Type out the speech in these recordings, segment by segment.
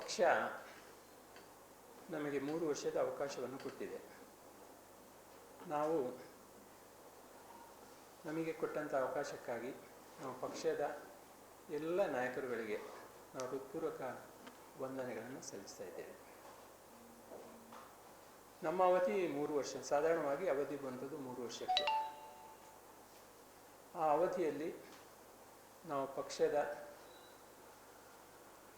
ಪಕ್ಷ ನಮಗೆ ಮೂರು ವರ್ಷದ ಅವಕಾಶವನ್ನು ಕೊಟ್ಟಿದೆ. ನಾವು ನಮಗೆ ಕೊಟ್ಟಂಥ ಅವಕಾಶಕ್ಕಾಗಿ ನಾವು ಪಕ್ಷದ ಎಲ್ಲ ನಾಯಕರುಗಳಿಗೆ ನಾವು ಹೃತ್ಪೂರ್ವಕ ವಂದನೆಗಳನ್ನು ಸಲ್ಲಿಸ್ತಾ ಇದ್ದೇವೆ. ನಮ್ಮ ಅವಧಿ ಮೂರು ವರ್ಷ, ಸಾಧಾರಣವಾಗಿ ಅವಧಿ ಬಂದದ್ದು ಮೂರು ವರ್ಷಕ್ಕೆ. ಆ ಅವಧಿಯಲ್ಲಿ ನಾವು ಪಕ್ಷದ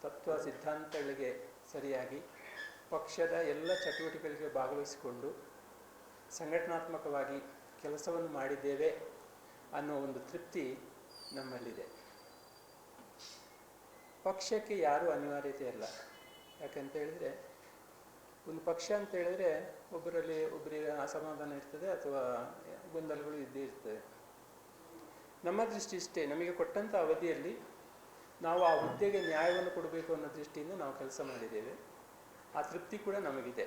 ತತ್ವ ಸಿದ್ಧಾಂತಗಳಿಗೆ ಸರಿಯಾಗಿ ಪಕ್ಷದ ಎಲ್ಲ ಚಟುವಟಿಕೆಗಳಿಗೆ ಭಾಗವಹಿಸಿಕೊಂಡು ಸಂಘಟನಾತ್ಮಕವಾಗಿ ಕೆಲಸವನ್ನು ಮಾಡಿದ್ದೇವೆ ಅನ್ನೋ ಒಂದು ತೃಪ್ತಿ ನಮ್ಮಲ್ಲಿದೆ. ಪಕ್ಷಕ್ಕೆ ಯಾರೂ ಅನಿವಾರ್ಯತೆ ಇಲ್ಲ. ಯಾಕಂತ ಹೇಳಿದರೆ, ಒಂದು ಪಕ್ಷ ಅಂತ ಹೇಳಿದ್ರೆ ಒಬ್ಬರಲ್ಲಿ ಒಬ್ಬರಿಗೆ ಅಸಮಾಧಾನ ಇರ್ತದೆ ಅಥವಾ ಗೊಂದಲಗಳು ಇದ್ದೇ ಇರ್ತದೆ ನಮ್ಮ ದೃಷ್ಟಿ ಇಷ್ಟೇ ನಮಗೆ ಕೊಟ್ಟಂಥ ಅವಧಿಯಲ್ಲಿ ನಾವು ಆ ಹುದ್ದೆಗೆ ನ್ಯಾಯವನ್ನು ಕೊಡಬೇಕು ಅನ್ನೋ ದೃಷ್ಟಿಯಿಂದ ನಾವು ಕೆಲಸ ಮಾಡಿದ್ದೇವೆ. ಆ ತೃಪ್ತಿ ಕೂಡ ನಮಗಿದೆ.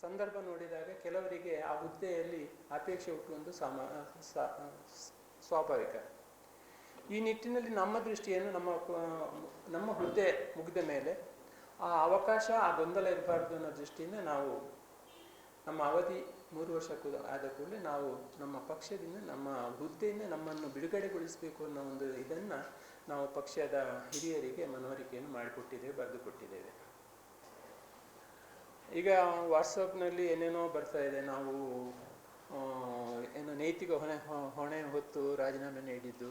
ಸಂದರ್ಭ ನೋಡಿದಾಗ ಕೆಲವರಿಗೆ ಆ ಹುದ್ದೆಯಲ್ಲಿ ಅಪೇಕ್ಷೆ ಹುಟ್ಟುವುದು ಸಾಮ ಸ್ವಾಭಾವಿಕ. ಈ ನಿಟ್ಟಿನಲ್ಲಿ ನಮ್ಮ ದೃಷ್ಟಿಯನ್ನು ನಮ್ಮ ನಮ್ಮ ಹುದ್ದೆ ಮುಗಿದ ಮೇಲೆ ಆ ಅವಕಾಶ, ಆ ಗೊಂದಲ ಇರಬಾರ್ದು ಅನ್ನೋ ದೃಷ್ಟಿಯಿಂದ ನಾವು ನಮ್ಮ ಅವಧಿ ಮೂರು ವರ್ಷ ಆದ ಕೂಡಲೇ ನಾವು ನಮ್ಮ ಪಕ್ಷದಿಂದ, ನಮ್ಮ ಹುದ್ದೆಯಿಂದ ನಮ್ಮನ್ನು ಬಿಡುಗಡೆಗೊಳಿಸಬೇಕು ಅನ್ನೋ ಒಂದು ಇದನ್ನು ನಾವು ಪಕ್ಷದ ಹಿರಿಯರಿಗೆ ಮನವರಿಕೆಯನ್ನು ಮಾಡಿಕೊಟ್ಟಿದ್ದೇವೆ ಬರೆದು ಕೊಟ್ಟಿದ್ದೇವೆ ಈಗ ವಾಟ್ಸಪ್ನಲ್ಲಿ ಏನೇನೋ ಬರ್ತಾ ಇದೆ. ನಾವು ಏನು ನೈತಿಕ ಹೊಣೆ ಹೊಣೆ ಹೊತ್ತು ರಾಜೀನಾಮೆ ನೀಡಿದ್ದು.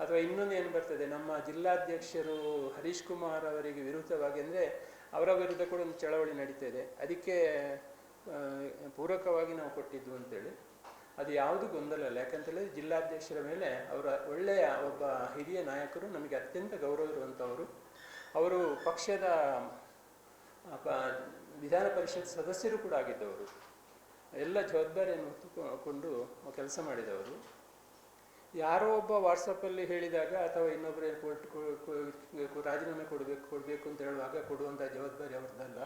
ಅಥವಾ ಇನ್ನೊಂದು ಏನು ಬರ್ತದೆ ನಮ್ಮ ಜಿಲ್ಲಾಧ್ಯಕ್ಷರು ಹರೀಶ್ ಕುಮಾರ್ ಅವರಿಗೆ ವಿರುದ್ಧವಾಗಿ ಅಂದರೆ ಅವರ ವಿರುದ್ಧ ಕೂಡ ಒಂದು ಚಳವಳಿ ನಡೀತಾ ಇದೆ. ಅದಕ್ಕೆ ಪೂರಕವಾಗಿ ನಾವು ಕೊಟ್ಟಿದ್ದು ಅಂತೇಳಿ, ಅದು ಯಾವುದು ಗೊಂದಲ ಅಲ್ಲ ಯಾಕಂತೇಳಿದ್ರೆ ಜಿಲ್ಲಾಧ್ಯಕ್ಷರ ಮೇಲೆ ಅವರ ಒಳ್ಳೆಯ ಒಬ್ಬ ಹಿರಿಯ ನಾಯಕರು ನಮಗೆ ಅತ್ಯಂತ ಗೌರವ ಇರುವಂಥವರು ಅವರು ಪಕ್ಷದ ವಿಧಾನ ಪರಿಷತ್ ಸದಸ್ಯರು ಕೂಡ ಆಗಿದ್ದವರು. ಎಲ್ಲ ಜವಾಬ್ದಾರಿಯನ್ನು ಹೊತ್ತುಕೊಂಡು ಕೆಲಸ ಮಾಡಿದವರು. ಯಾರೋ ಒಬ್ಬ ವಾಟ್ಸಪ್ಪಲ್ಲಿ ಹೇಳಿದಾಗ ಅಥವಾ ಇನ್ನೊಬ್ಬರು ಕೊಟ್ಟು ರಾಜೀನಾಮೆ ಕೊಡಬೇಕು ಕೊಡಬೇಕು ಅಂತ ಹೇಳುವಾಗ ಕೊಡುವಂಥ ಜವಾಬ್ದಾರಿ ಅವ್ರದ್ದಲ್ಲ.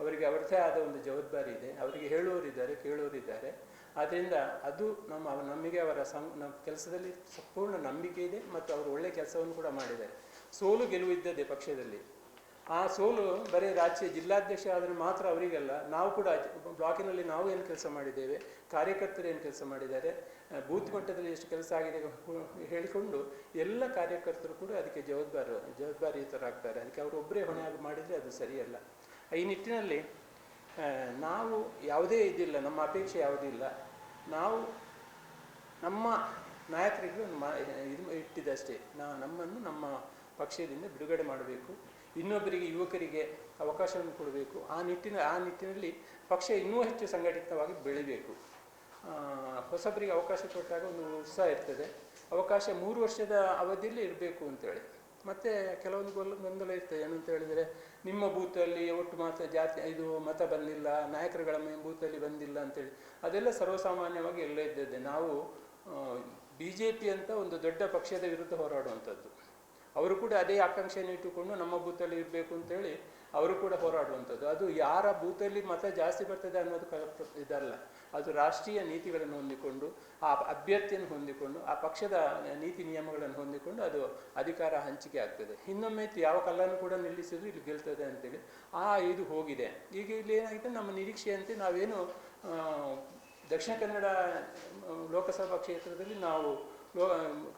ಅವರಿಗೆ ಅವರದೇ ಆದ ಒಂದು ಜವಾಬ್ದಾರಿ ಇದೆ. ಅವರಿಗೆ ಹೇಳುವವರಿದ್ದಾರೆ ಕೇಳುವವರಿದ್ದಾರೆ ಆದ್ದರಿಂದ ಅದು ನಮ್ಮ ನಮಗೆ ಅವರ ಸಂ ನಮ್ಮ ಕೆಲಸದಲ್ಲಿ ಸಂಪೂರ್ಣ ನಂಬಿಕೆ ಇದೆ ಮತ್ತು ಅವರು ಒಳ್ಳೆಯ ಕೆಲಸವನ್ನು ಕೂಡ ಮಾಡಿದ್ದಾರೆ. ಸೋಲು ಗೆಲುವು ಇದ್ದದ್ದೇ ಪಕ್ಷದಲ್ಲಿ. ಆ ಸೋಲು ಬರೀ ರಾಜ್ಯ ಜಿಲ್ಲಾಧ್ಯಕ್ಷ ಆದರೆ ಮಾತ್ರ ಅವರಿಗಲ್ಲ. ನಾವು ಕೂಡ ಬ್ಲಾಕಿನಲ್ಲಿ ನಾವು ಏನು ಕೆಲಸ ಮಾಡಿದ್ದೇವೆ, ಕಾರ್ಯಕರ್ತರು ಏನು ಕೆಲಸ ಮಾಡಿದ್ದಾರೆ ಬೂತ್ ಮಟ್ಟದಲ್ಲಿ ಎಷ್ಟು ಕೆಲಸ ಆಗಿದೆ ಹೇಳಿಕೊಂಡು ಎಲ್ಲ ಕಾರ್ಯಕರ್ತರು ಕೂಡ ಅದಕ್ಕೆ ಜವಾಬ್ದಾರ, ಜವಾಬ್ದಾರಿಯುತರಾಗ್ತಾರೆ. ಅದಕ್ಕೆ ಅವರು ಒಬ್ಬರೇ ಹೊಣೆ ಮಾಡಿದರೆ ಅದು ಸರಿಯಲ್ಲ. ಈ ನಿಟ್ಟಿನಲ್ಲಿ ನಾವು ಯಾವುದೇ ಇದಿಲ್ಲ, ನಮ್ಮ ಅಪೇಕ್ಷೆ ಯಾವುದೂ ಇಲ್ಲ. ನಾವು ನಮ್ಮ ನಾಯಕರಿಗೆ ಇದು ಇಟ್ಟಿದ್ದಷ್ಟೇ. ನಾ, ನಮ್ಮನ್ನು ನಮ್ಮ ಪಕ್ಷದಿಂದ ಬಿಡುಗಡೆ ಮಾಡಬೇಕು. ಇನ್ನೊಬ್ಬರಿಗೆ, ಯುವಕರಿಗೆ ಅವಕಾಶವನ್ನು ಕೊಡಬೇಕು. ಆ ನಿಟ್ಟಿನ, ಆ ನಿಟ್ಟಿನಲ್ಲಿ ಪಕ್ಷ ಇನ್ನೂ ಹೆಚ್ಚು ಸಂಘಟಿತವಾಗಿ ಬೆಳಿಬೇಕು. ಹೊಸಬರಿಗೆ ಅವಕಾಶ ಕೊಟ್ಟಾಗ ಒಂದು ಉತ್ಸಾಹ ಇರ್ತದೆ. ಅವಕಾಶ ಮೂರು ವರ್ಷದ ಅವಧಿಯಲ್ಲಿ ಇರಬೇಕು ಅಂತೇಳಿ. ಮತ್ತು ಕೆಲವೊಂದು ಗೊಲ್ಲ ಗೊಂದಲ ಇರ್ತದೆ. ಏನಂತ ಹೇಳಿದರೆ, ನಿಮ್ಮ ಬೂತಲ್ಲಿ ಒಟ್ಟು ಮಾತ್ರ ಜಾತಿ, ಇದು ಮತ ಬಂದಿಲ್ಲ, ನಾಯಕರುಗಳ ಬೂತಲ್ಲಿ ಬಂದಿಲ್ಲ ಅಂತೇಳಿ. ಅದೆಲ್ಲ ಸರ್ವಸಾಮಾನ್ಯವಾಗಿ ಎಲ್ಲ ಇದ್ದದ್ದೇ. ನಾವು ಬಿ ಜೆ ಪಿ ಅಂತ ಒಂದು ದೊಡ್ಡ ಪಕ್ಷದ ವಿರುದ್ಧ ಹೋರಾಡುವಂಥದ್ದು. ಅವರು ಕೂಡ ಅದೇ ಆಕಾಂಕ್ಷೆಯನ್ನು ಇಟ್ಟುಕೊಂಡು ನಮ್ಮ ಬೂತಲ್ಲಿ ಇರಬೇಕು ಅಂತೇಳಿ ಅವರು ಕೂಡ ಹೋರಾಡುವಂಥದ್ದು. ಅದು ಯಾರ ಬೂತಲ್ಲಿ ಮತ ಜಾಸ್ತಿ ಬರ್ತದೆ ಅನ್ನೋದು ಇದಲ್ಲ. ಅದು ರಾಷ್ಟ್ರೀಯ ನೀತಿಗಳನ್ನು ಹೊಂದಿಕೊಂಡು, ಆ ಅಭ್ಯರ್ಥಿಯನ್ನು ಹೊಂದಿಕೊಂಡು, ಆ ಪಕ್ಷದ ನೀತಿ ನಿಯಮಗಳನ್ನು ಹೊಂದಿಕೊಂಡು ಅದು ಅಧಿಕಾರ ಹಂಚಿಕೆ ಆಗ್ತದೆ. ಇನ್ನೊಮ್ಮೆ ಯಾವ ಕಲ್ಲನ್ನು ಕೂಡ ನಿಲ್ಲಿಸಿದ್ರು ಇಲ್ಲಿ ಗೆಲ್ತದೆ ಅಂತೇಳಿ ಆ ಇದು ಹೋಗಿದೆ. ಈಗ ಇಲ್ಲಿ ಏನಾಗಿದೆ, ನಮ್ಮ ನಿರೀಕ್ಷೆಯಂತೆ ನಾವೇನು ದಕ್ಷಿಣ ಕನ್ನಡ ಲೋಕಸಭಾ ಕ್ಷೇತ್ರದಲ್ಲಿ ನಾವು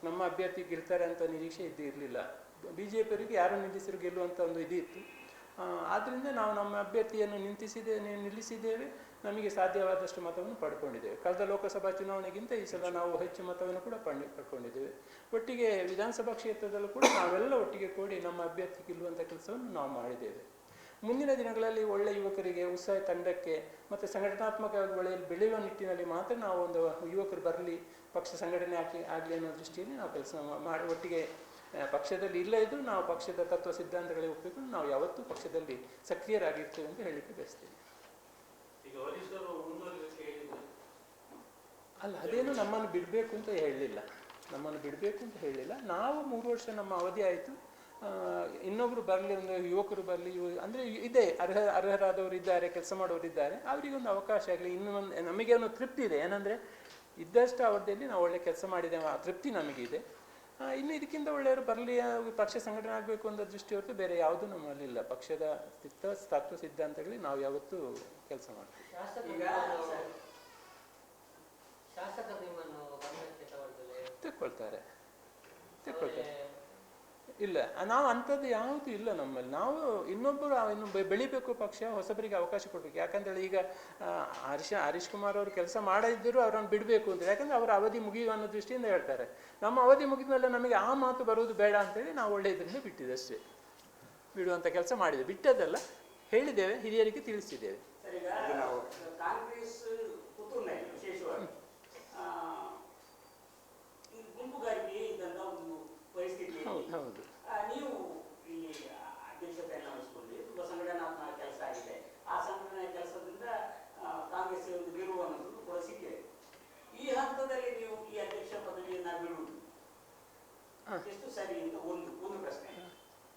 ನಮ್ಮ ಅಭ್ಯರ್ಥಿ ಗೆಲ್ತಾರೆ ಅಂತ ನಿರೀಕ್ಷೆ ಇದ್ದು ಇರಲಿಲ್ಲ. ಬಿ ಜೆ ಪಿಯವರಿಗೆ ಯಾರು ನಿಲ್ಲಿಸಿದ್ರು ಗೆಲ್ಲುವಂಥ ಒಂದು ಇದಿತ್ತು ಆದ್ದರಿಂದ ನಾವು ನಮ್ಮ ಅಭ್ಯರ್ಥಿಯನ್ನು ನಿಂತಿಸಿದೆ ನಿಲ್ಲಿಸಿದ್ದೇವೆ. ನಮಗೆ ಸಾಧ್ಯವಾದಷ್ಟು ಮತವನ್ನು ಪಡ್ಕೊಂಡಿದ್ದೇವೆ. ಕಳೆದ ಲೋಕಸಭಾ ಚುನಾವಣೆಗಿಂತ ಈ ಸಲ ನಾವು ಹೆಚ್ಚು ಮತವನ್ನು ಕೂಡ ಪಡೆ ಪಡ್ಕೊಂಡಿದ್ದೇವೆ. ಒಟ್ಟಿಗೆ ವಿಧಾನಸಭಾ ಕ್ಷೇತ್ರದಲ್ಲೂ ಕೂಡ ನಾವೆಲ್ಲ ಒಟ್ಟಿಗೆ ಕೂಡಿ ನಮ್ಮ ಅಭ್ಯರ್ಥಿ ಗೆಲ್ಲುವಂಥ ಕೆಲಸವನ್ನು ನಾವು ಮಾಡಿದ್ದೇವೆ. ಮುಂದಿನ ದಿನಗಳಲ್ಲಿ ಒಳ್ಳೆ ಯುವಕರಿಗೆ ಉತ್ಸಾಹ ತಂಡಕ್ಕೆ ಮತ್ತು ಸಂಘಟನಾತ್ಮಕವಾಗಿ ಬೆಳೆಯಲು ಬೆಳೆಯುವ ನಿಟ್ಟಿನಲ್ಲಿ ಮಾತ್ರ ನಾವು ಒಂದು ಯುವಕರು ಬರಲಿ ಪಕ್ಷ ಸಂಘಟನೆ ಹಾಕಿ ಆಗಲಿ ಅನ್ನೋ ದೃಷ್ಟಿಯಲ್ಲಿ ನಾವು ಕೆಲಸ ಮಾಡಿ ಒಟ್ಟಿಗೆ ಪಕ್ಷದಲ್ಲಿ ಇಲ್ಲ ಇದ್ದರೂ ನಾವು ಪಕ್ಷದ ತತ್ವ ಸಿದ್ಧಾಂತಗಳಿಗೆ ಒಪ್ಪಿಕೊಂಡು ನಾವು ಯಾವತ್ತೂ ಪಕ್ಷದಲ್ಲಿ ಸಕ್ರಿಯರಾಗಿರ್ತೇವೆ ಅಂತ ಹೇಳಲಿಕ್ಕೆ ಬಯಸ್ತೇವೆ ಅಲ್ಲ ಅದೇನು ನಮ್ಮನ್ನು ಬಿಡಬೇಕು ಅಂತ ಹೇಳಲಿಲ್ಲ ನಮ್ಮನ್ನು ಬಿಡಬೇಕು ಅಂತ ಹೇಳಲಿಲ್ಲ ನಾವು ಮೂರು ವರ್ಷ ನಮ್ಮ ಅವಧಿ ಆಯಿತು. ಇನ್ನೊಬ್ಬರು ಬರಲಿ ಒಂದು ಯುವಕರು ಬರಲಿ ಇವ ಅಂದರೆ ಇದೆ ಅರ್ಹ ಅರ್ಹರಾದವರು ಇದ್ದಾರೆ ಕೆಲಸ ಮಾಡೋರು ಇದ್ದಾರೆ ಅವರಿಗೆ ಒಂದು ಅವಕಾಶ ಆಗಲಿ ಇನ್ನೂ ಒಂದು ನಮಗೆ ಒಂದು ತೃಪ್ತಿ ಇದೆ. ಏನಂದರೆ ಇದ್ದಷ್ಟು ಅವಧಿಯಲ್ಲಿ ನಾವು ಒಳ್ಳೆ ಕೆಲಸ ಮಾಡಿದ್ದೇವೆ ಆ ತೃಪ್ತಿ ನಮಗಿದೆ ಇನ್ನು ಇದಕ್ಕಿಂತ ಒಳ್ಳೆಯವರು ಬರಲಿ ಪಕ್ಷ ಸಂಘಟನೆ ಆಗಬೇಕು ಅನ್ನೋ ದೃಷ್ಟಿ ಹೊರತು ಬೇರೆ ಯಾವುದೂ ನಮ್ಮಲ್ಲಿ ಇಲ್ಲ. ಪಕ್ಷದ ತಿತ್ತ ತತ್ವ ಸಿದ್ಧಾಂತಗಳಿಗೆ ನಾವು ಯಾವತ್ತೂ ಕೆಲಸ ಮಾಡ್ತೀವಿ. ತೆಕ್ಕೊಳ್ತಾರೆ. ತೆಕ್ಕೊಳ್ತಾರೆ. ಇಲ್ಲ. ನಾವು ಅಂಥದ್ದು ಯಾವುದು ಇಲ್ಲ ನಮ್ಮಲ್ಲಿ. ನಾವು ಇನ್ನೊಬ್ಬರು, ಇನ್ನು ಬೆಳಿಬೇಕು ಪಕ್ಷ, ಹೊಸಬರಿಗೆ ಅವಕಾಶ ಕೊಡಬೇಕು. ಯಾಕಂತೇಳಿ ಈಗ ಹರೀಶ್ ಹರೀಶ್ ಕುಮಾರ್ ಅವರು ಕೆಲಸ ಮಾಡದಿದ್ದರೂ ಅವರನ್ನು ಬಿಡಬೇಕು ಅಂತ. ಯಾಕಂದ್ರೆ ಅವರ ಅವಧಿ ಮುಗಿಯುವ ಅನ್ನೋ ದೃಷ್ಟಿಯಿಂದ ಹೇಳ್ತಾರೆ. ನಮ್ಮ ಅವಧಿ ಮುಗಿದ ಮೇಲೆ ನಮಗೆ ಆ ಮಾತು ಬರುವುದು ಬೇಡ ಅಂತೇಳಿ ನಾವು ಒಳ್ಳೆಯದರಿಂದ ಬಿಟ್ಟಿದ್ದೆ ಬಿಟ್ಟಿದೆ ಅಷ್ಟೇ. ಬಿಡುವಂಥ ಕೆಲಸ ಮಾಡಿದೆ ಬಿಟ್ಟದ್ದಲ್ಲ, ಹೇಳಿದ್ದೇವೆ, ಹಿರಿಯರಿಗೆ ತಿಳಿಸಿದ್ದೇವೆ ಸರ್ ಈಗ ಕಾಂಗ್ರೆಸ್ ಪುತ್ತೂರಿನಲ್ಲಿ ವಿಶೇಷವಾಗಿ ಆ, ಈ ಗುಂಪುಗಾರಿಕೆ ಇದ್ದಂತ ಒಂದು ಪರಿಸ್ಥಿತಿ ಹೌದು ಹೌದು ಆ, ನೀವು ಇಲ್ಲಿ ಅಧ್ಯಕ್ಷತೆಯನ್ನು ವಹಿಸಿಕೊಂಡು ತುಂಬ ಸಂಘಟನಾತ್ಮಕ ಕೆಲಸ ಆಗಿದೆ ಆ ಸಂಘಟನೆ ಕೆಲಸದಿಂದ ಆ, ಕಾಂಗ್ರೆಸ್ ಒಂದು ಗೆಲುವು ಅನ್ನೋದು ಕೂಡ ಸಿಕ್ಕಿದೆ ಈ ಹಂತದಲ್ಲಿ ನೀವು ಈ ಅಧ್ಯಕ್ಷ ಪದವಿಯನ್ನ ಬಿಡುವುದು. ಎಷ್ಟು ಸರಿ ಅಂತ ಒಂದು ಒಂದು ಪ್ರಶ್ನೆ.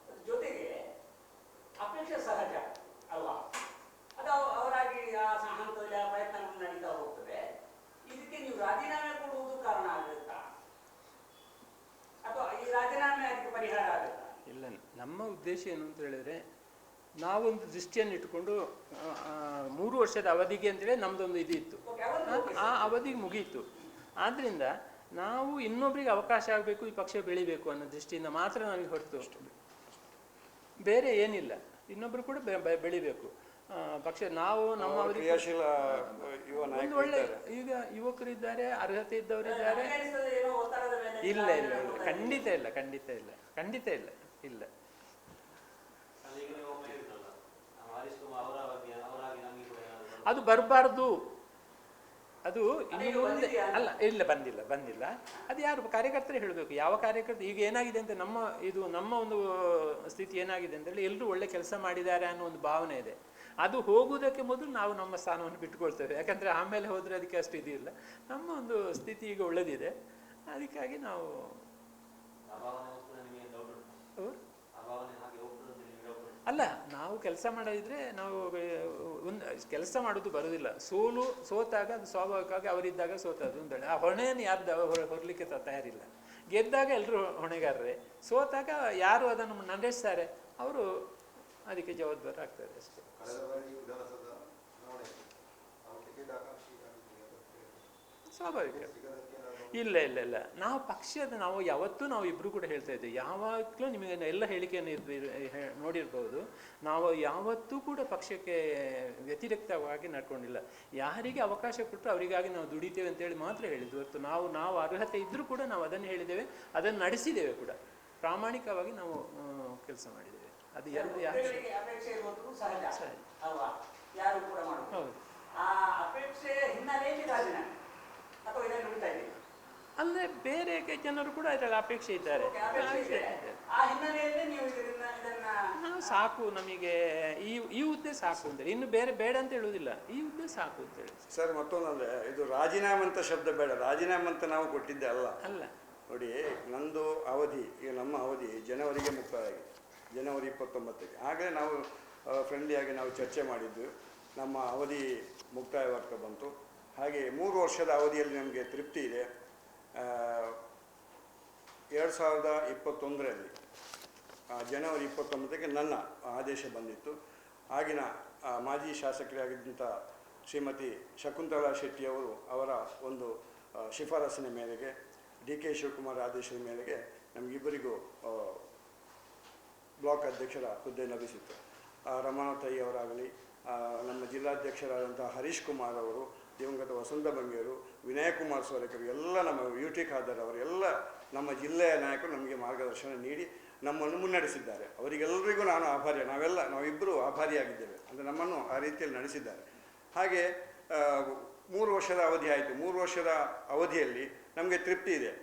ಅದ್ರ ಜೊತೆಗೆ ಅಪೇಕ್ಷೆ ಸಹಜ ಅಲ್ವಾ? ಅದು ಅವ- ಅವರಾಗಿ ಆ ಹಂತದಲ್ಲಿ ಆ ಪ್ರಯತ್ನ ನಡೀತಾ ಹೋಗ್ತದೆ. ಇದಕ್ಕೆ ನೀವು ರಾಜೀನಾಮೆ ಕೊಡುವುದು ಕಾರಣ ಆಗುತ್ತಾ ಅಥವಾ ಈ ರಾಜೀನಾಮೆ ಅದಕ್ಕೆ ಪರಿಹಾರ ಆಗುತ್ತಾ ಇಲ್ಲ ನಮ್ಮ ಉದ್ದೇಶ ಏನು ಅಂತ ಹೇಳಿದ್ರೆ ನಾವೊಂದು ದೃಷ್ಟಿಯನ್ನು ಇಟ್ಟುಕೊಂಡು ಮೂರು ವರ್ಷದ ಅವಧಿಗೆ ಅಂತೇಳಿ ನಮ್ದೊಂದು ಇದು ಇತ್ತು ಆ- ಅವಧಿಗೆ ಮುಗೀತು. ಆದ್ರಿಂದ ನಾವು ಇನ್ನೊಬ್ರಿಗೆ ಅವಕಾಶ ಆಗಬೇಕು ಈ ಪಕ್ಷ ಬೆಳಿಬೇಕು ಅನ್ನೋ ದೃಷ್ಟಿಯಿಂದ ಮಾತ್ರ ನಮಗೆ ಹೊರತು ಬೇರೆ ಏನಿಲ್ಲ. ಇನ್ನೊಬ್ರು ಕೂಡ ಬೆಳಿಬೇಕು. ಆ, ಪಕ್ಷ ನಾವು ನಮ್ಮ ಒಳ್ಳೆ ಈಗ ಯುವಕರು ಇದ್ದಾರೆ ಯುವಕರಿದ್ದಾರೆ ಅರ್ಹತೆ ಇದ್ದವರಿದ್ದಾರೆ ಇಲ್ಲ ಇಲ್ಲ ಇಲ್ಲ. ಖಂಡಿತ ಇಲ್ಲ ಖಂಡಿತ ಇಲ್ಲ. ಖಂಡಿತ ಇಲ್ಲ ಇಲ್ಲ. ಅದು ಬರಬಾರ್ದು. ಅದು ಇನ್ನು ಮುಂದೆ ಅಲ್ಲ ಇಲ್ಲ ಬಂದಿಲ್ಲ ಬಂದಿಲ್ಲ. ಅದು ಯಾರು ಕಾರ್ಯಕರ್ತರೇ ಹೇಳಬೇಕು. ಯಾವ ಕಾರ್ಯಕರ್ತ ಈಗ ಏನಾಗಿದೆ ಅಂತ ನಮ್ಮ ಇದು ನಮ್ಮ ಒಂದು ಸ್ಥಿತಿ ಏನಾಗಿದೆ ಅಂತೇಳಿ ಎಲ್ಲರೂ ಒಳ್ಳೆ ಕೆಲಸ ಮಾಡಿದ್ದಾರೆ ಅನ್ನೋ ಒಂದು ಭಾವನೆ ಇದೆ. ಅದು ಹೋಗುವುದಕ್ಕೆ ಮೊದಲು ನಾವು ನಮ್ಮ ಸ್ಥಾನವನ್ನು ಬಿಟ್ಟುಕೊಳ್ತೇವೆ. ಯಾಕಂದರೆ ಆಮೇಲೆ ಹೋದರೆ ಅದಕ್ಕೆ ಅಷ್ಟು ಇದಿಲ್ಲ. ನಮ್ಮ ಒಂದು ಸ್ಥಿತಿ ಈಗ ಒಳ್ಳೆದಿದೆ. ಅದಕ್ಕಾಗಿ ನಾವು ಆ ಭಾವನೆ ಹೋಗ್ತದೆ ನಿಮಗೆ ಡೌಟ್ ಉಂಟು ಅವ್ರು ಆ ಭಾವನೆ ಹಾಗೆ ಹೋಗ್ತದೆ ಅಂತ ನಿಮಗೆ ಡೌಟ್ ಉಂಟು ಅಲ್ಲ ನಾವು ಕೆಲಸ ಮಾಡಿದ್ರೆ ನಾವು ಒಂದು ಕೆಲಸ ಮಾಡೋದು ಬರೋದಿಲ್ಲ. ಸೋಲು ಸೋತಾಗ ಅದು ಸ್ವಾಭಾವಿಕವಾಗಿ ಅವರಿದ್ದಾಗ ಸೋತದ್ದು ಅಂತೇಳಿ ಆ ಹೊಣೆಯನ್ನು ಯಾರು ದ- ಹೊರ- ಹೊರಲಿಕ್ಕೆ ತಯಾರಿಲ್ಲ. ಗೆದ್ದಾಗ ಎಲ್ಲರೂ ಹೊಣೆಗಾರರೇ. ಸೋತಾಗ ಯಾರು ಅದನ್ನು ನಡೆಸ್ತಾರೆ ಅವರು ಅದಕ್ಕೆ ಜವಾಬ್ದಾರ ಆಗ್ತಾರೆ ಅಷ್ಟೇ. ಸ್ವಾಭಾವಿಕ. ಇಲ್ಲ ಇಲ್ಲ ಇಲ್ಲ. ನಾವು ಪಕ್ಷದ ನಾವು ಯಾವತ್ತೂ ನಾವು ಇಬ್ರು ಕೂಡ ಹೇಳ್ತಾ ಇದ್ದೇವೆ ಯಾವಾಗಲೂ ನಿಮಗೆ ಎಲ್ಲ ಹೇಳಿಕೆಯನ್ನು ನೋಡಿರ್ಬೋದು. ನಾವು ಯಾವತ್ತೂ ಕೂಡ ಪಕ್ಷಕ್ಕೆ ವ್ಯತಿರಿಕ್ತವಾಗಿ ನಡ್ಕೊಂಡಿಲ್ಲ. ಯಾರಿಗೆ ಅವಕಾಶ ಕೊಟ್ಟರು ಅವರಿಗಾಗಿ ನಾವು ದುಡಿತೇವೆ ಅಂತೇಳಿ ಮಾತ್ರ ಹೇಳಿದ್ದು. ಇವತ್ತು ನಾವು ನಾವು ಅರ್ಹತೆ ಇದ್ದರೂ ಕೂಡ ನಾವು ಅದನ್ನು ಹೇಳಿದ್ದೇವೆ ಅದನ್ನು ನಡೆಸಿದ್ದೇವೆ ಕೂಡ. ಪ್ರಾಮಾಣಿಕವಾಗಿ ನಾವು ಕೆಲಸ ಮಾಡಿದ್ದೇವೆ. ಅದು ಎಲ್ಲ ಯಾರು ಹೌದು. ಅಪೇಕ್ಷೆ ಹಿನ್ನೆಲೆಯಲ್ಲಿ ರಾಜೀನಾಮೆ ಅಥವಾ ಇದನ್ನು ನೋಡ್ತಾ ಇದ್ದೀವಿ ಅಂದರೆ ಬೇರೆ ಜನರು ಕೂಡ ಇದರಲ್ಲಿ ಅಪೇಕ್ಷೆ ಇದ್ದಾರೆ. ನೀವು ಸಾಕು ನಮಗೆ. ಈ ಈ ಹುದ್ದೆ ಸಾಕು ಅಂತೇಳಿ ಇನ್ನು ಬೇರೆ ಬೇಡ ಅಂತ ಹೇಳುವುದಿಲ್ಲ. ಈ ಹುದ್ದೆ ಸಾಕು ಅಂತೇಳಿ ಸರ್ ಮತ್ತೊಂದಂದ್ರೆ ಇದು ರಾಜೀನಾಮೆ ಅಂತ ಶಬ್ದ ಬೇಡ. ರಾಜೀನಾಮೆ ಅಂತ ನಾವು ಕೊಟ್ಟಿದ್ದೆ ಅಲ್ಲ. ಅಲ್ಲ. ನೋಡಿ ನಂದು ಅವಧಿ ಈಗ ನಮ್ಮ ಅವಧಿ ಜನವರಿಗೆ ಮುಕ್ತಾಯ ಆಗಿದೆ ಜನವರಿ ಇಪ್ಪತ್ತೊಂಬತ್ತಕ್ಕೆ. ಆಗಲೇ ನಾವು ಫ್ರೆಂಡ್ಲಿಯಾಗಿ ನಾವು ಚರ್ಚೆ ಮಾಡಿದ್ವಿ ನಮ್ಮ ಅವಧಿ ಮುಕ್ತಾಯವಾಗ್ತಾ ಬಂತು. ಹಾಗೆ ಮೂರು ವರ್ಷದ ಅವಧಿಯಲ್ಲಿ ನಮಗೆ ತೃಪ್ತಿ ಇದೆ. ಎರಡು ಸಾವಿರದ ಇಪ್ಪತ್ತೊಂದರಲ್ಲಿ ಜನವರಿ ಇಪ್ಪತ್ತೊಂಬತ್ತಕ್ಕೆ ನನ್ನ ಆದೇಶ ಬಂದಿತ್ತು. ಆಗಿನ ಮಾಜಿ ಶಾಸಕರಾಗಿದ್ದಂಥ ಶ್ರೀಮತಿ ಶಕುಂತಲಾ ಶೆಟ್ಟಿಯವರು ಅವರ ಒಂದು ಶಿಫಾರಸಿನ ಮೇರೆಗೆ ಡಿ ಕೆ ಶಿವಕುಮಾರ್ ಆದೇಶದ ಮೇರೆಗೆ ನಮಗಿಬ್ಬರಿಗೂ ಬ್ಲಾಕ್ ಅಧ್ಯಕ್ಷರ ಹುದ್ದೆ ಲಭಿಸಿತ್ತು. ಆ, ರಮಾನಾಥ್ ಐ ಅವರಾಗಲಿ ಆ, ನಮ್ಮ ಜಿಲ್ಲಾಧ್ಯಕ್ಷರಾದಂಥ ಹರೀಶ್ ಕುಮಾರ್ ಅವರು ದಿವಂಗತ ವಸಂತ ಬಂಗೇರು ವಿನಯಕುಮಾರ್ ಕುಮಾರ್ ಸೋರೇಕರ್, ಎಲ್ಲ ನಮ್ಮ ಯು ಟಿ ಖಾದರ್ ಅವರೆಲ್ಲ ನಮ್ಮ ಜಿಲ್ಲೆಯ ನಾಯಕರು ನಮಗೆ ಮಾರ್ಗದರ್ಶನ ನೀಡಿ ನಮ್ಮನ್ನು ಮುನ್ನಡೆಸಿದ್ದಾರೆ. ಅವರಿಗೆಲ್ಲರಿಗೂ ನಾನು ಆಭಾರಿ, ನಾವೆಲ್ಲ ನಾವಿಬ್ಬರು ಆಭಾರಿಯಾಗಿದ್ದೇವೆ. ಅಂದರೆ ನಮ್ಮನ್ನು ಆ ರೀತಿಯಲ್ಲಿ ನಡೆಸಿದ್ದಾರೆ. ಹಾಗೆ ಮೂರು ವರ್ಷದ ಅವಧಿ ಆಯಿತು. ಮೂರು ವರ್ಷದ ಅವಧಿಯಲ್ಲಿ ನಮಗೆ ತೃಪ್ತಿ ಇದೆ.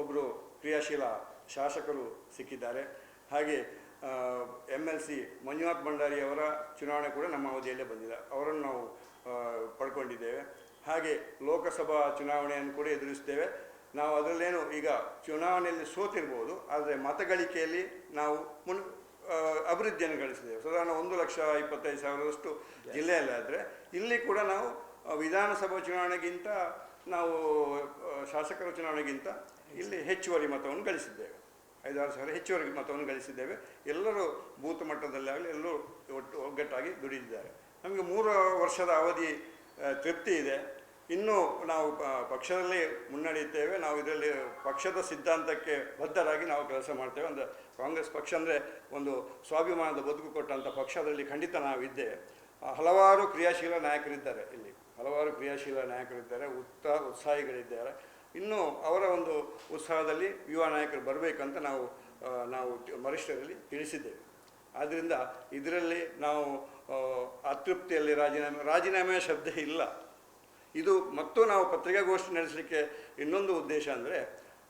ಒಬ್ಬರು ಕ್ರಿಯಾಶೀಲ ಶಾಸಕರು ಸಿಕ್ಕಿದ್ದಾರೆ. ಹಾಗೆ M L C Manjunath Bhandari ಅವರ ಚುನಾವಣೆ ಕೂಡ ನಮ್ಮ ಅವಧಿಯಲ್ಲೇ ಬಂದಿದೆ. ಅವರನ್ನು ನಾವು ಪಡ್ಕೊಂಡಿದ್ದೇವೆ. ಹಾಗೆ ಲೋಕಸಭಾ ಚುನಾವಣೆಯನ್ನು ಕೂಡ ಎದುರಿಸ್ತೇವೆ ನಾವು ಅದರಲ್ಲೇನು ಈಗ ಚುನಾವಣೆಯಲ್ಲಿ ಸೋತಿರ್ಬೋದು, ಆದರೆ ಮತಗಳಿಕೆಯಲ್ಲಿ ನಾವು ಮುನ್ ಅಭಿವೃದ್ಧಿಯನ್ನು ಗಳಿಸಿದ್ದೇವೆ. ಸಾಧಾರಣ ಒಂದು ಲಕ್ಷ ಇಪ್ಪತ್ತೈದು ಸಾವಿರದಷ್ಟು ಜಿಲ್ಲೆಯಲ್ಲಾದರೆ ಇಲ್ಲಿ ಕೂಡ ನಾವು ವಿಧಾನಸಭಾ ಚುನಾವಣೆಗಿಂತ ನಾವು ಶಾಸಕರ ಚುನಾವಣೆಗಿಂತ ಇಲ್ಲಿ ಹೆಚ್ಚುವರಿ ಮತವನ್ನು ಗಳಿಸಿದ್ದೇವೆ. ಐದಾರು ಸಾವಿರ ಹೆಚ್ಚುವರಿ ಮತವನ್ನು ಗಳಿಸಿದ್ದೇವೆ. ಎಲ್ಲರೂ ಬೂತ್ ಮಟ್ಟದಲ್ಲಾಗಲಿ ಎಲ್ಲರೂ ಒಟ್ಟು ಒಗ್ಗಟ್ಟಾಗಿ ದುಡಿದಿದ್ದಾರೆ. ನಮಗೆ ಮೂರು ವರ್ಷದ ಅವಧಿ ತೃಪ್ತಿ ಇದೆ. ಇನ್ನೂ ನಾವು ಪಕ್ಷದಲ್ಲಿ ಮುನ್ನಡೆಯುತ್ತೇವೆ. ನಾವು ಇದರಲ್ಲಿ ಪಕ್ಷದ ಸಿದ್ಧಾಂತಕ್ಕೆ ಬದ್ಧರಾಗಿ ನಾವು ಕೆಲಸ ಮಾಡ್ತೇವೆ. ಅಂದರೆ ಕಾಂಗ್ರೆಸ್ ಪಕ್ಷ ಅಂದರೆ ಒಂದು ಸ್ವಾಭಿಮಾನದ ಬದುಕು ಕೊಟ್ಟಂಥ ಪಕ್ಷದಲ್ಲಿ ಖಂಡಿತ ನಾವಿದ್ದೆ ಹಲವಾರು ಕ್ರಿಯಾಶೀಲ ನಾಯಕರಿದ್ದಾರೆ ಇಲ್ಲಿ. ಹಲವಾರು ಕ್ರಿಯಾಶೀಲ ನಾಯಕರಿದ್ದಾರೆ. ಉತ್ಸಾಹ ಉತ್ಸಾಹಿಗಳಿದ್ದಾರೆ. ಇನ್ನು ಅವರ ಒಂದು ಉತ್ಸಾಹದಲ್ಲಿ ಯುವ ನಾಯಕರು ಬರಬೇಕಂತ ನಾವು ನಾವು ವರಿಷ್ಠರಲ್ಲಿ ತಿಳಿಸಿದ್ದೇವೆ. ಆದ್ದರಿಂದ ಇದರಲ್ಲಿ ನಾವು ಅತೃಪ್ತಿಯಲ್ಲಿ ರಾಜೀನಾಮೆ ರಾಜೀನಾಮೆ ಶಬ್ದ ಇಲ್ಲ. ಇದು ಮತ್ತು ನಾವು ಪತ್ರಿಕಾಗೋಷ್ಠಿ ನಡೆಸಲಿಕ್ಕೆ ಇನ್ನೊಂದು ಉದ್ದೇಶ ಅಂದರೆ,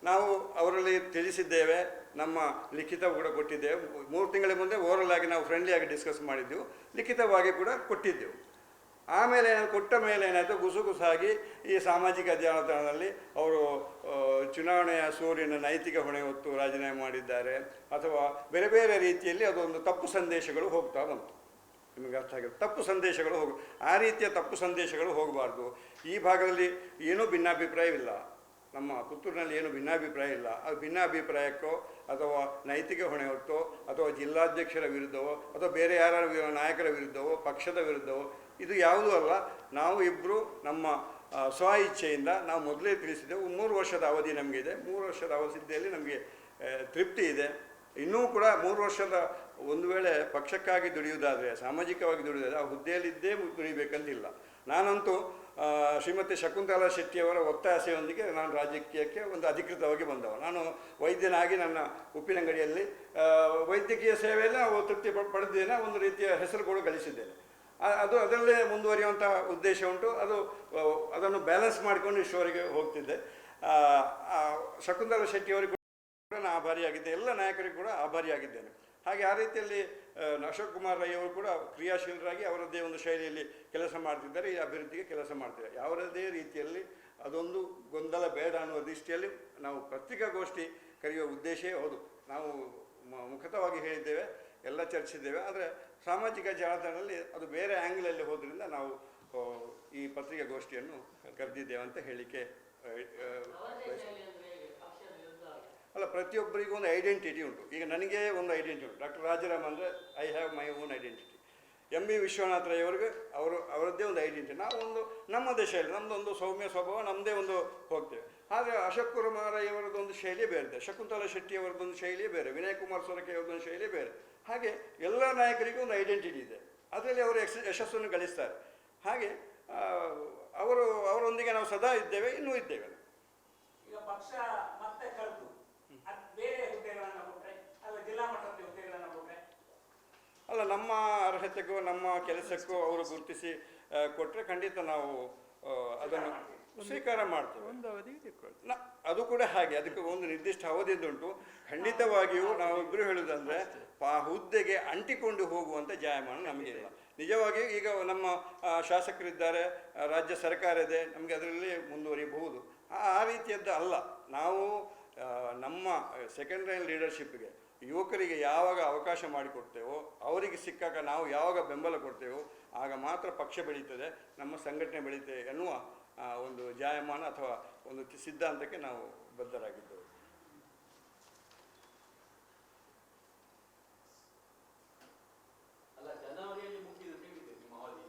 ನಾವು ಅವರಲ್ಲಿ ತಿಳಿಸಿದ್ದೇವೆ, ನಮ್ಮ ಲಿಖಿತ ಕೂಡ ಕೊಟ್ಟಿದ್ದೇವೆ. ಮೂರು ತಿಂಗಳ ಮುಂದೆ ಓರಲ್ ಆಗಿ ನಾವು ಫ್ರೆಂಡ್ಲಿ ಆಗಿ ಡಿಸ್ಕಸ್ ಮಾಡಿದ್ದೆವು, ಲಿಖಿತವಾಗಿ ಕೂಡ ಕೊಟ್ಟಿದ್ದೆವು. ಆಮೇಲೆ ಏನಾದ್ರು ಕೊಟ್ಟ ಮೇಲೆ ಏನಾಯಿತು, ಗುಸುಗುಸಾಗಿ ಈ ಸಾಮಾಜಿಕ ಜಾಲತಾಣದಲ್ಲಿ ಅವರು ಚುನಾವಣೆಯ ಸೂರ್ಯನ ನೈತಿಕ ಹೊಣೆ ಹೊತ್ತು ರಾಜೀನಾಮೆ ಮಾಡಿದ್ದಾರೆ, ಅಥವಾ ಬೇರೆ ಬೇರೆ ರೀತಿಯಲ್ಲಿ ಅದೊಂದು ತಪ್ಪು ಸಂದೇಶಗಳು ಹೋಗ್ತಾ ಬಂತು. ನಿಮಗೆ ಅರ್ಥ ಆಗಿರುತ್ತೆ ತಪ್ಪು ಸಂದೇಶಗಳು ಹೋಗ ಆ ರೀತಿಯ ತಪ್ಪು ಸಂದೇಶಗಳು ಹೋಗಬಾರ್ದು. ಈ ಭಾಗದಲ್ಲಿ ಏನೂ ಭಿನ್ನಾಭಿಪ್ರಾಯವಿಲ್ಲ. ನಮ್ಮ ಪುತ್ತೂರಿನಲ್ಲಿ ಏನು ಭಿನ್ನಾಭಿಪ್ರಾಯ ಇಲ್ಲ. ಅದು ಭಿನ್ನಾಭಿಪ್ರಾಯಕ್ಕೋ ಅಥವಾ ನೈತಿಕ ಹೊಣೆ ಹೊತ್ತೋ ಅಥವಾ ಜಿಲ್ಲಾಧ್ಯಕ್ಷರ ವಿರುದ್ಧವೋ ಅಥವಾ ಬೇರೆ ಯಾರ ನಾಯಕರ ವಿರುದ್ಧವೋ, ಪಕ್ಷದ ವಿರುದ್ಧವೋ, ಇದು ಯಾವುದೂ ಅಲ್ಲ. ನಾವು ಇಬ್ಬರು ನಮ್ಮ ಸ್ವ ಇಚ್ಛೆಯಿಂದ ನಾವು ಮೊದಲೇ ತಿಳಿಸಿದ್ದೆವು. ಮೂರು ವರ್ಷದ ಅವಧಿ ನಮಗಿದೆ ಮೂರು ವರ್ಷದ ಅವಧಿಯಲ್ಲಿ ನಮಗೆ ತೃಪ್ತಿ ಇದೆ. ಇನ್ನೂ ಕೂಡ ಮೂರು ವರ್ಷದ ಒಂದು ವೇಳೆ ಪಕ್ಷಕ್ಕಾಗಿ ದುಡಿಯುವುದಾದರೆ, ಸಾಮಾಜಿಕವಾಗಿ ದುಡಿಯುವುದಾದರೆ, ಆ ಹುದ್ದೆಯಲ್ಲಿದ್ದೇ ದುಡಿಬೇಕಂತಿಲ್ಲ. ನಾನಂತೂ ಶ್ರೀಮತಿ ಶಕುಂತಲಾ ಶೆಟ್ಟಿಯವರ ಒತ್ತಾಸೆಯೊಂದಿಗೆ ನಾನು ರಾಜಕೀಯಕ್ಕೆ ಒಂದು ಅಧಿಕೃತವಾಗಿ ಬಂದವ ನಾನು ವೈದ್ಯನಾಗಿ ನನ್ನ ಉಪ್ಪಿನಂಗಡಿಯಲ್ಲಿ ವೈದ್ಯಕೀಯ ಸೇವೆಯನ್ನು ತೃಪ್ತಿ ಪಡೆದಿದ್ದೇನೆ. ಒಂದು ರೀತಿಯ ಹೆಸರು ಕೂಡ ಗಳಿಸಿದ್ದೇನೆ ಅದು ಅದರಲ್ಲೇ ಮುಂದುವರಿಯುವಂಥ ಉದ್ದೇಶ ಉಂಟು. ಅದು ಅದನ್ನು ಬ್ಯಾಲೆನ್ಸ್ ಮಾಡಿಕೊಂಡು ಈಶ್ವರಿಗೆ ಹೋಗ್ತಿದ್ದೆ. ಶಕುಂತಲಾ ಶೆಟ್ಟಿಯವರಿಗೆ ಕೂಡ ನಾನು ಆಭಾರಿಯಾಗಿದ್ದೆ. ಎಲ್ಲ ನಾಯಕರಿಗೂ ಕೂಡ ಆಭಾರಿಯಾಗಿದ್ದೇನೆ. ಹಾಗೆ ಆ ರೀತಿಯಲ್ಲಿ ಅಶೋಕ್ ಕುಮಾರ್ ರೈ ಅವರು ಕೂಡ ಕ್ರಿಯಾಶೀಲರಾಗಿ ಅವರದ್ದೇ ಒಂದು ಶೈಲಿಯಲ್ಲಿ ಕೆಲಸ ಮಾಡ್ತಿದ್ದಾರೆ, ಈ ಅಭಿವೃದ್ಧಿಗೆ ಕೆಲಸ ಮಾಡ್ತಿದ್ದಾರೆ. ಯಾವುದೇ ರೀತಿಯಲ್ಲಿ ಅದೊಂದು ಗೊಂದಲ ಬೇಡ ಅನ್ನುವ ದೃಷ್ಟಿಯಲ್ಲಿ ನಾವು ಪತ್ರಿಕಾಗೋಷ್ಠಿ ಕರೆಯುವ ಉದ್ದೇಶವೇ ಹೌದು. ನಾವು ಮುಖತವಾಗಿ ಹೇಳಿದ್ದೇವೆ, ಎಲ್ಲ ಚರ್ಚಿಸಿದ್ದೇವೆ. ಆದರೆ ಸಾಮಾಜಿಕ ಜಾಲತಾಣದಲ್ಲಿ ಅದು ಬೇರೆ ಆ್ಯಂಗ್ಲಲ್ಲಿ ಹೋದ್ರಿಂದ ನಾವು ಈ ಪತ್ರಿಕಾಗೋಷ್ಠಿಯನ್ನು ಕರೆದಿದ್ದೇವೆ ಅಂತ ಹೇಳಲಿಕ್ಕೆ ಆ, ಆ, ಅವರದೇ ಬಯಸ್ತೇನೆ. ಶೈಲಿ ಅಂದ್ರೆ ಹೇಗೆ ಪಕ್ಷದ ವಿರುದ್ಧ ಅಲ್ಲ. ಪ್ರತಿಯೊಬ್ಬರಿಗೂ ಒಂದು ಐಡೆಂಟಿಟಿ ಉಂಟು. ಈಗ ನನಗೆ ಒಂದು ಐಡೆಂಟಿಟಿ ಉಂಟು. ಡಾಕ್ಟರ್ ರಾಜಾರಾಮ್ ಅಂದರೆ I have my own identity M B Vishwanatha ರೈಯವರಿಗೆ ಅವರು, ಅವರದ್ದೇ ಒಂದು ಐಡೆಂಟಿಟಿ ನಾವು ಒಂದು ದೇಶದಲ್ಲಿ ಶೈಲಿ ನಮ್ಮದೊಂದು ಸೌಮ್ಯ ಸ್ವಭಾವ ನಮ್ಮದೇ ಒಂದು ಹೋಗ್ತೇವೆ. ಆದರೆ ಅಶೋಕ್ ಕುಮಾರ್ ಶೈಲಿ ಒಂದು ಶೈಲಿ ಬೇರೆ. ಇದೆ ಶಕುಂತಲಾ ಅವರದ್ದೊಂದು ಶೈಲಿಯೇ ಬೇರೆ. ವಿನಯ್ ಕುಮಾರ್ ಒಂದು ಶೈಲಿ ಬೇರೆ. ಹಾಗೆ ಎಲ್ಲ ನಾಯಕರಿಗೂ ಒಂದು ಐಡೆಂಟಿಟಿ ಇದೆ. ಅದರಲ್ಲಿ ಅವರು ಯಶ ಯಶಸ್ಸನ್ನು ಗಳಿಸ್ತಾರೆ. ಹಾಗೆ ಅವರು, ಅವರೊಂದಿಗೆ ನಾವು ಸದಾ ಇದ್ದೇವೆ, ಇನ್ನೂ ಇದ್ದೇವೆ ಈಗ ಪಕ್ಷ ಮತ್ತೆ ಕಳೆದು ಅದು ಬೇರೆ ಹುದ್ದೆಗಳನ್ನ ಕೊಟ್ರೆ ಅಲ್ಲ ಜಿಲ್ಲಾ ಮಟ್ಟದ ಹುದ್ದೆಗಳನ್ನ ಕೊಟ್ರೆ ಅಲ್ಲ ನಮ್ಮ ಅರ್ಹತೆಗೂ ನಮ್ಮ ಕೆಲಸಕ್ಕೂ ಅವರು ಗುರುತಿಸಿ ಕೊಟ್ಟರೆ ಖಂಡಿತ ನಾವು ಅದನ್ನು ಸ್ವೀಕಾರ ಮಾಡ್ತೇವೆ. ಒಂದು ಅವಧಿ ತಿಳ್ಕೊಳ್ತೀವಿ ನ- ಅದು ಕೂಡ ಹಾಗೆ. ಅದಕ್ಕೆ ಒಂದು ನಿರ್ದಿಷ್ಟ ಅವಧಿ ಇದುಂಟು ಖಂಡಿತವಾಗಿಯೂ ನಾವು ಇಬ್ಬರು ಹೇಳುವುದಂದ್ರೆ ಆ ಹುದ್ದೆಗೆ ಅಂಟಿಕೊಂಡು ಹೋಗುವಂಥ ಜಾಯಮಾನ ನಮಗಿಲ್ಲ ನಿಜವಾಗಿ ಈಗ ನಮ್ಮ ಶಾಸಕರಿದ್ದಾರೆ ರಾಜ್ಯ ಸರ್ಕಾರ ಇದೆ ನಮಗೆ ಅದರಲ್ಲಿ ಮುಂದುವರಿಯಬಹುದು. ಆ ಆ ರೀತಿಯದ್ದು ಅಲ್ಲ. ನಾವು ನಮ್ಮ ಸೆಕೆಂಡ್ ಲೈನ್ ಲೀಡರ್ಶಿಪ್ಗೆ ಯುವಕರಿಗೆ ಯಾವಾಗ ಅವಕಾಶ ಮಾಡಿಕೊಡ್ತೇವೋ ಅವರಿಗೆ ಸಿಕ್ಕಾಗ ನಾವು ಯಾವಾಗ ಬೆಂಬಲ ಕೊಡ್ತೇವೋ ಆಗ ಮಾತ್ರ ಪಕ್ಷ ಬೆಳೀತದೆ ನಮ್ಮ ಸಂಘಟನೆ ಬೆಳೀತದೆ ಎನ್ನುವ ಆ, ಒಂದು ಜಾಯಮಾನ ಅಥವಾ ಒಂದು ಸಿದ್ಧಾಂತಕ್ಕೆ ನಾವು ಬದ್ಧರಾಗಿದ್ದೆವು.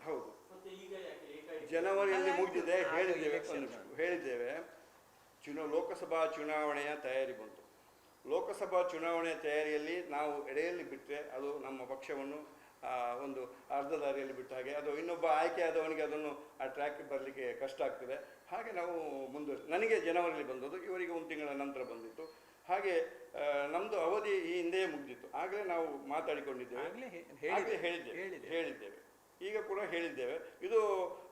ಹೌದು. ಮತ್ತೆ ಈಗ ಯಾಕೆ ಏಕಾಏಕಿ? ಜನವರಿಯಲ್ಲಿ ಮುಗಿದಿದೆ ಹೇಳಿದ್ದೇವೆ ಹೇಳಿದ್ದೇವೆ. ಚುನಾ ಲೋಕಸಭಾ ಚುನಾವಣೆಯ ತಯಾರಿ ಬಂತು. ಲೋಕಸಭಾ ಚುನಾವಣೆಯ ತಯಾರಿಯಲ್ಲಿ ನಾವು ಎಡೆಯಲ್ಲಿ ಬಿಟ್ಟರೆ ಅದು ನಮ್ಮ ಪಕ್ಷವನ್ನು ಒಂದು ಅರ್ಧ ದಾರಿಯಲ್ಲಿ ಬಿಟ್ಟ ಹಾಗೆ ಅದು ಇನ್ನೊಬ್ಬ ಆಯ್ಕೆಯಾದವನಿಗೆ ಅದನ್ನು ಆ ಟ್ರ್ಯಾಕ್ ಬರಲಿಕ್ಕೆ ಕಷ್ಟ ಆಗ್ತದೆ. ಹಾಗೆ ನಾವು ಮುಂದೆ ನನಗೆ ಜನವರಿಯಲ್ಲಿ ಬಂದದ್ದು ಇವರಿಗೆ ಒಂದು ತಿಂಗಳ ನಂತರ ಬಂದಿತ್ತು. ಹಾಗೆ ನಮ್ಮದು ಅವಧಿ ಈ ಹಿಂದೆಯೇ ಮುಗಿದಿತ್ತು. ಆಗಲೇ ನಾವು ಮಾತಾಡಿಕೊಂಡಿದ್ದೇವೆ. ಹೇಳಿದ್ದೇವೆ. ಹೇಳಿದ್ದೇವೆ. ಈಗ ಕೂಡ ಹೇಳಿದ್ದೇವೆ. ಇದು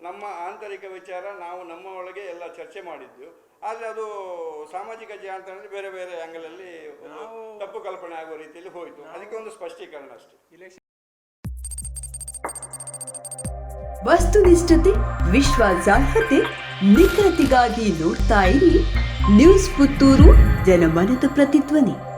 ನಮ್ಮ ಆಂತರಿಕ ವಿಚಾರ ನಾವು ನಮ್ಮ ಒಳಗೆ ಎಲ್ಲ ಚರ್ಚೆ ಮಾಡಿದ್ದು ಆದರೆ ಅದು ಸಾಮಾಜಿಕ ಜಾಲತಾಣದಲ್ಲಿ ಬೇರೆ ಬೇರೆ ಆ್ಯಂಗಲಲ್ಲಿ ಒಂದು ತಪ್ಪು ಕಲ್ಪನೆ ಆಗುವ ರೀತಿಯಲ್ಲಿ ಹೋಯಿತು. ಅದಕ್ಕೆ ಒಂದು ಸ್ಪಷ್ಟೀಕರಣ ಅಷ್ಟೆ. ವಸ್ತು ವಸ್ತುನಿಷ್ಠತೆ ವಿಶ್ವಾಸಾರ್ಹತೆ ನಿಖರತೆಗಾಗಿ ನೋಡ್ತಾ ಇರಿ. ನ್ಯೂಸ್ ಪುತ್ತೂರು ಜನಮನದ ಪ್ರತಿಧ್ವನಿ.